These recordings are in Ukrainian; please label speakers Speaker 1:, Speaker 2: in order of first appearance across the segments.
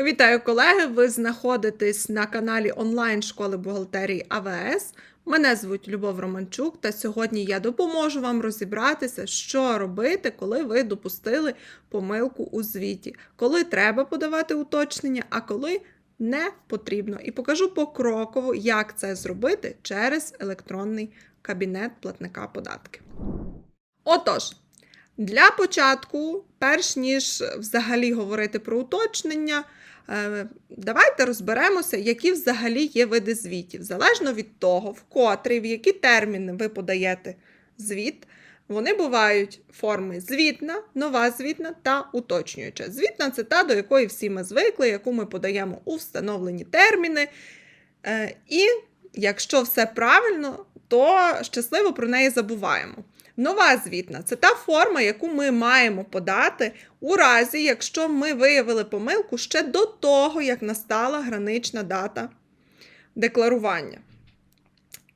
Speaker 1: Вітаю колеги! Ви знаходитесь на каналі онлайн школи бухгалтерії АВС. Мене звуть Любов Романчук, та сьогодні я допоможу вам розібратися, що робити, коли ви допустили помилку у звіті, коли треба подавати уточнення, а коли не потрібно. І покажу покроково, як це зробити через електронний кабінет платника податків. Отож, для початку, перш ніж взагалі говорити про уточнення, е, давайте розберемося, які взагалі є види звітів. Залежно від того, в котрий, в які терміни ви подаєте звіт, вони бувають форми звітна, нова звітна та уточнююча. Звітна це та, до якої всі ми звикли, яку ми подаємо у встановлені терміни. Е, І якщо все правильно, то щасливо про неї забуваємо. Нова звітна це та форма, яку ми маємо подати у разі, якщо ми виявили помилку ще до того, як настала гранична дата декларування.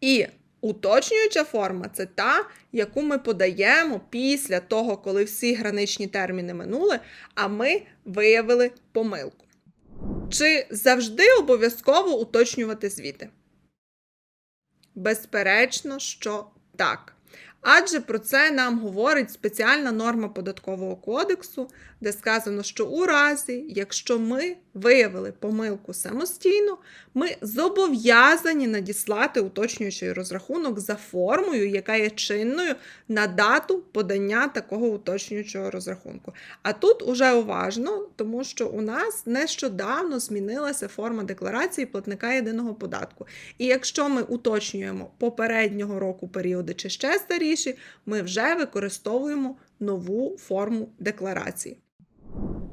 Speaker 1: І уточнююча форма це та, яку ми подаємо після того, коли всі граничні терміни минули, а ми виявили помилку. Чи завжди обов'язково уточнювати звіти? Безперечно, що так. Адже про це нам говорить спеціальна норма податкового кодексу, де сказано, що у разі, якщо ми виявили помилку самостійно, ми зобов'язані надіслати уточнюючий розрахунок за формою, яка є чинною на дату подання такого уточнюючого розрахунку. А тут уже уважно, тому що у нас нещодавно змінилася форма декларації платника єдиного податку. І якщо ми уточнюємо попереднього року періоди чи ще старіші, ми вже використовуємо нову форму декларації.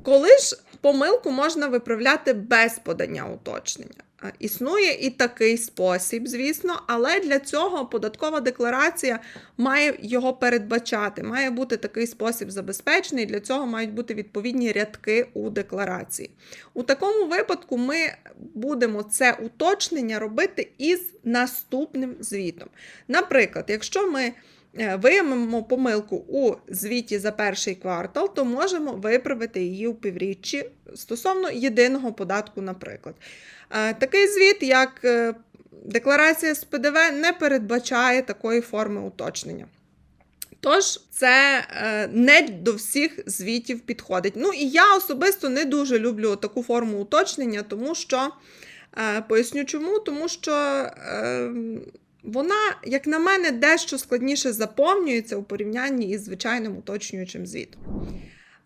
Speaker 1: Коли ж помилку можна виправляти без подання уточнення? Існує і такий спосіб, звісно, але для цього податкова декларація має його передбачати. Має бути такий спосіб забезпечений, для цього мають бути відповідні рядки у декларації. У такому випадку ми будемо це уточнення робити із наступним звітом. Наприклад, якщо ми виявимо помилку у звіті за перший квартал, то можемо виправити її у півріччі стосовно єдиного податку, наприклад. Е, Такий звіт, як е, декларація з ПДВ, не передбачає такої форми уточнення. Тож це е, не до всіх звітів підходить. Ну і я особисто не дуже люблю таку форму уточнення, тому що е, поясню чому, тому що е, вона, як на мене, дещо складніше заповнюється у порівнянні із звичайним уточнюючим звітом.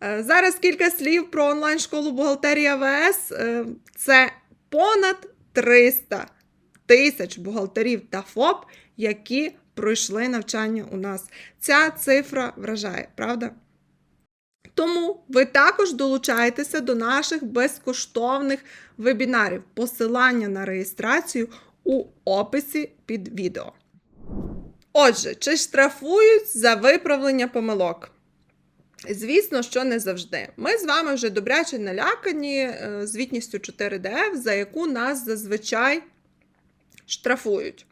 Speaker 1: Е, Зараз кілька слів про онлайн-школу бухгалтерії АВС. Е, Це понад 300 тисяч бухгалтерів та ФОП, які пройшли навчання у нас. Ця цифра вражає, правда? Тому ви також долучаєтеся до наших безкоштовних вебінарів. Посилання на реєстрацію у описі під відео. Отже, чи штрафують за виправлення помилок? Звісно, що не завжди. Ми з вами вже добряче налякані е, звітністю 4DF, за яку нас зазвичай штрафують.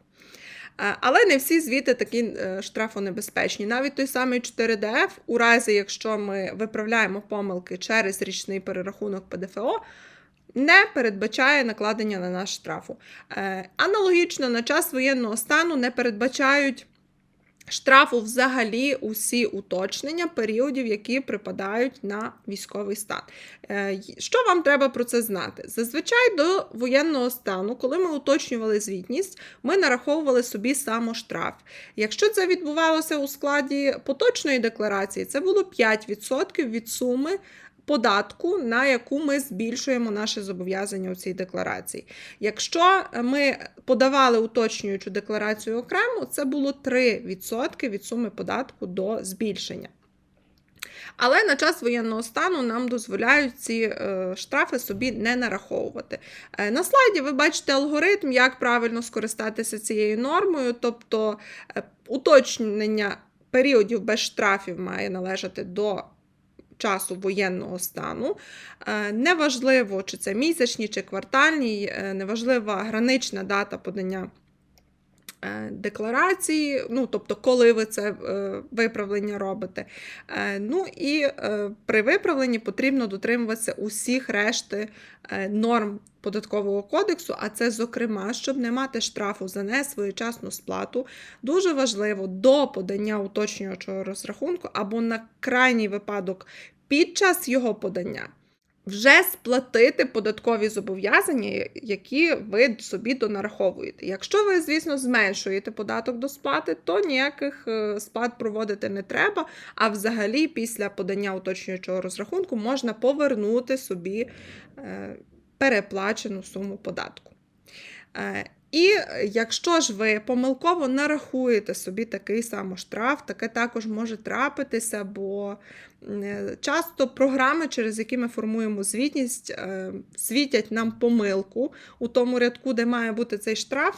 Speaker 1: Е, Але не всі звіти такі е, штрафонебезпечні. Навіть той самий 4DF, у разі, якщо ми виправляємо помилки через річний перерахунок ПДФО, не передбачає накладення на наш штрафу. Е, Аналогічно на час воєнного стану не передбачають штрафу взагалі усі уточнення періодів, які припадають на військовий стан. Е, Що вам треба про це знати? Зазвичай до воєнного стану, коли ми уточнювали звітність, ми нараховували собі самоштраф. Якщо це відбувалося у складі поточної декларації, це було 5% від суми. Податку, на яку ми збільшуємо наше зобов'язання у цій декларації. Якщо ми подавали уточнюючу декларацію окремо, це було 3% від суми податку до збільшення. Але на час воєнного стану нам дозволяють ці е, штрафи собі не нараховувати. Е, на слайді ви бачите алгоритм, як правильно скористатися цією нормою, тобто е, уточнення періодів без штрафів має належати до часу воєнного стану. Е, Неважливо, чи це місячні, чи квартальні, е, неважлива гранична дата подання декларації, ну, тобто, коли ви це е, виправлення робите. Е, Ну і е, при виправленні потрібно дотримуватися усіх решти е, норм податкового кодексу, а це, зокрема, щоб не мати штрафу за несвоєчасну сплату, дуже важливо до подання уточнюючого розрахунку або на крайній випадок під час його подання вже сплатити податкові зобов'язання, які ви собі донараховуєте. Якщо ви, звісно, зменшуєте податок до сплати, то ніяких е, сплат проводити не треба. А взагалі, після подання уточнюючого розрахунку можна повернути собі е, переплачену суму податку. Е, І якщо ж ви помилково нарахуєте собі такий самий штраф, таке також може трапитися, бо е, часто програми, через які ми формуємо звітність, е, світять нам помилку у тому рядку, де має бути цей штраф,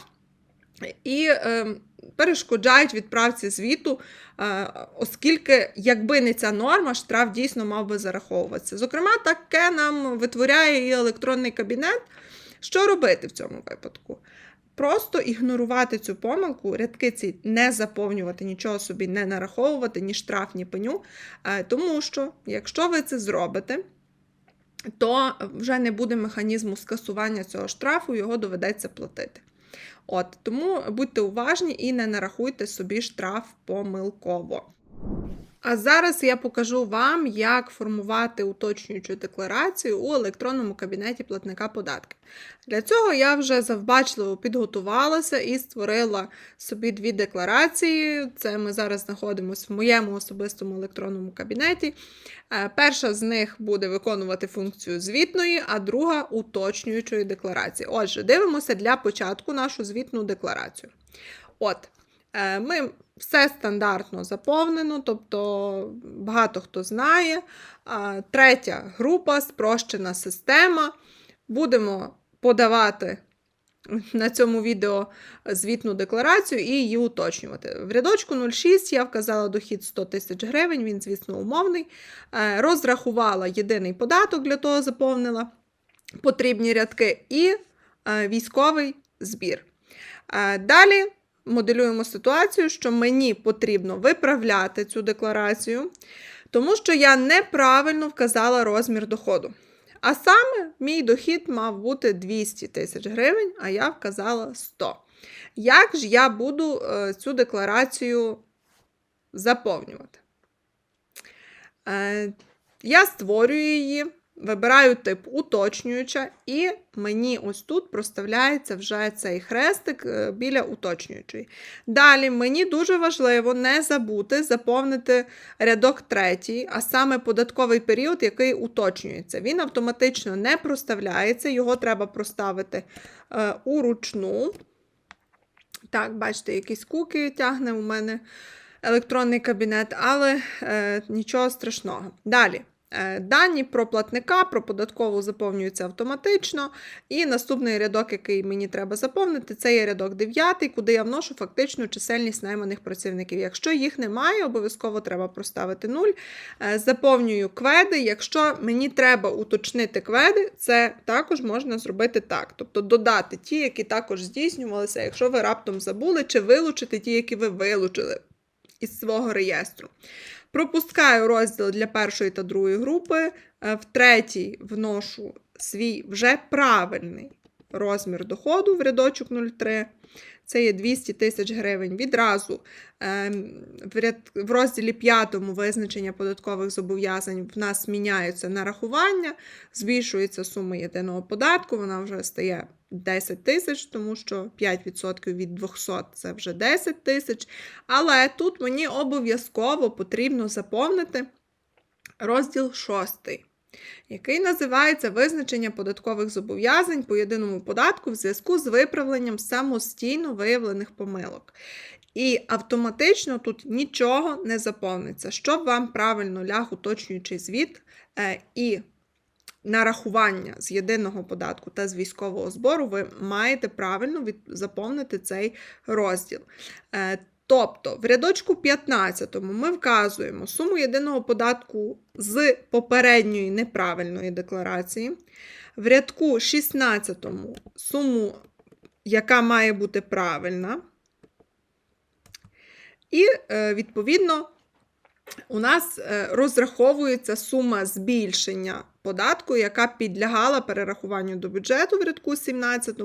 Speaker 1: і е, перешкоджають відправці звіту, е, оскільки, якби не ця норма, штраф дійсно мав би зараховуватися. Зокрема, таке нам витворяє і електронний кабінет. Що робити в цьому випадку? Просто ігнорувати цю помилку, рядки ці не заповнювати, нічого собі не нараховувати, ні штраф, ні пеню. Е, Тому що, якщо ви це зробите, то вже не буде механізму скасування цього штрафу, його доведеться платити. От, Тому будьте уважні і не нарахуйте собі штраф помилково. А зараз я покажу вам, як формувати уточнюючу декларацію у електронному кабінеті платника податків. Для цього я вже завбачливо підготувалася і створила собі дві декларації. Це ми зараз знаходимося в моєму особистому електронному кабінеті. Е, Перша з них буде виконувати функцію звітної, а друга уточнюючої декларації. Отже, дивимося для початку нашу звітну декларацію. От, ми все стандартно заповнено, тобто багато хто знає. Третя група спрощена система. Будемо подавати на цьому відео звітну декларацію і її уточнювати. В рядочку 06 я вказала дохід 100 тисяч гривень, він, звісно, умовний. Е, Розрахувала єдиний податок, для того заповнила потрібні рядки, і е, військовий збір. Е, Далі моделюємо ситуацію, що мені потрібно виправляти цю декларацію, тому що я неправильно вказала розмір доходу. А саме мій дохід мав бути 200 тисяч гривень, а я вказала 100. Як ж я буду е, цю декларацію заповнювати? Е, я створюю її, вибираю тип уточнююча, і мені ось тут проставляється вже цей хрестик е, біля уточнюючої. Далі мені дуже важливо не забути заповнити рядок третій, а саме податковий період, який уточнюється. Він автоматично не проставляється, його треба проставити е, уручну. Так, бачите, якісь куки тягне у мене електронний кабінет, але е, нічого страшного. Далі. Е, Дані про платника, про податкову заповнюються автоматично. І наступний рядок, який мені треба заповнити, це є рядок 9, куди я вношу фактичну чисельність найманих працівників. Якщо їх немає, обов'язково треба проставити 0. Е, Заповнюю кведи. Якщо мені треба уточнити кведи, це також можна зробити так. Тобто додати ті, які також здійснювалися, якщо ви раптом забули, чи вилучити ті, які ви вилучили із свого реєстру. Пропускаю розділ для першої та другої групи. Е, В третій вношу свій вже правильний розмір доходу в рядочок 03. Це є 200 тисяч гривень. Відразу ем, в, розділі 5 визначення податкових зобов'язань в нас міняються нарахування, збільшується сума єдиного податку, вона вже стає 10 тисяч, тому що 5% від 200 це вже 10 тисяч. Але тут мені обов'язково потрібно заповнити розділ 6, який називається Визначення податкових зобов'язань по єдиному податку в зв'язку з виправленням самостійно виявлених помилок. І автоматично тут нічого не заповниться. Щоб вам правильно ляг уточнюючий звіт е, і нарахування з єдиного податку та з військового збору, ви маєте правильно від... заповнити цей розділ. Е, Тобто, в рядочку 15 ми вказуємо суму єдиного податку з попередньої неправильної декларації. В рядку 16 суму, яка має бути правильна. І, е, відповідно, у нас е, розраховується сума збільшення податку, яка підлягала перерахуванню до бюджету в рядку 17,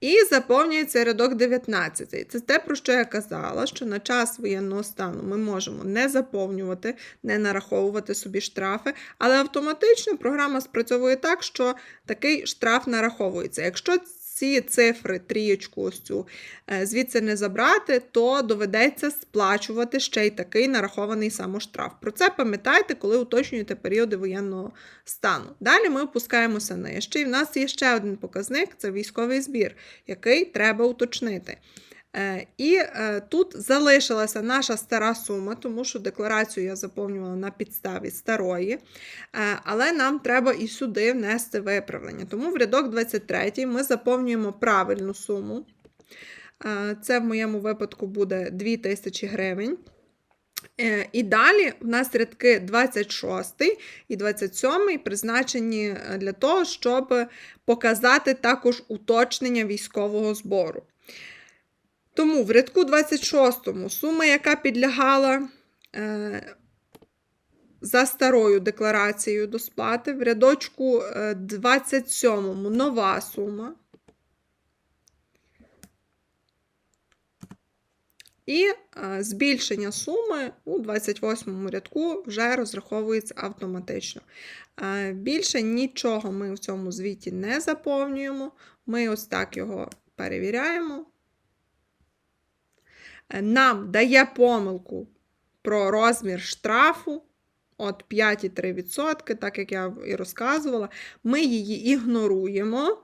Speaker 1: і заповнюється рядок 19. Це те, про що я казала, що на час воєнного стану ми можемо не заповнювати, не нараховувати собі штрафи, але автоматично програма спрацьовує так, що такий штраф нараховується. Якщо ці цифри, трієчку ось цю, е, звідси не забрати, то доведеться сплачувати ще й такий нарахований самоштраф. Про це пам'ятайте, коли уточнюєте періоди воєнного стану. Далі ми опускаємося нижче, і в нас є ще один показник це військовий збір, який треба уточнити. Е, І е, тут залишилася наша стара сума, тому що декларацію я заповнювала на підставі старої, Е, але нам треба і сюди внести виправлення. Тому в рядок 23 ми заповнюємо правильну суму. Це в моєму випадку буде 2000 гривень. І далі в нас рядки 26 і 27 призначені для того, щоб показати також уточнення військового збору. Тому в рядку 26 сума, яка підлягала е, за старою декларацією до сплати, в рядочку е, 27 нова сума. І е, збільшення суми у 28 рядку вже розраховується автоматично. Е, більше нічого ми в цьому звіті не заповнюємо. Ми ось так його перевіряємо. Нам дає помилку про розмір штрафу от 5,3%, так як я і розказувала. Ми її ігноруємо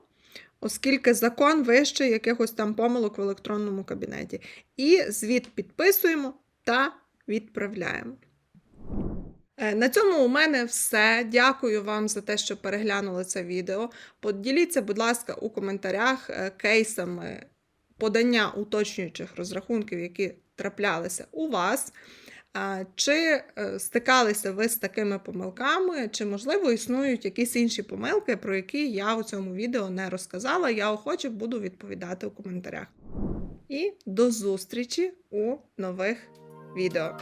Speaker 1: оскільки закон вищий якихось там помилок в електронному кабінеті. І звіт підписуємо та відправляємо. Е, На цьому у мене все. Дякую вам за те, що переглянули це відео. Поділіться, будь ласка, у коментарях е, кейсами подання уточнюючих розрахунків, які траплялися у вас. Чи е, стикалися ви з такими помилками, чи, можливо, існують якісь інші помилки, про які я у цьому відео не розказала. Я охоче буду відповідати у коментарях. І до зустрічі у нових відео.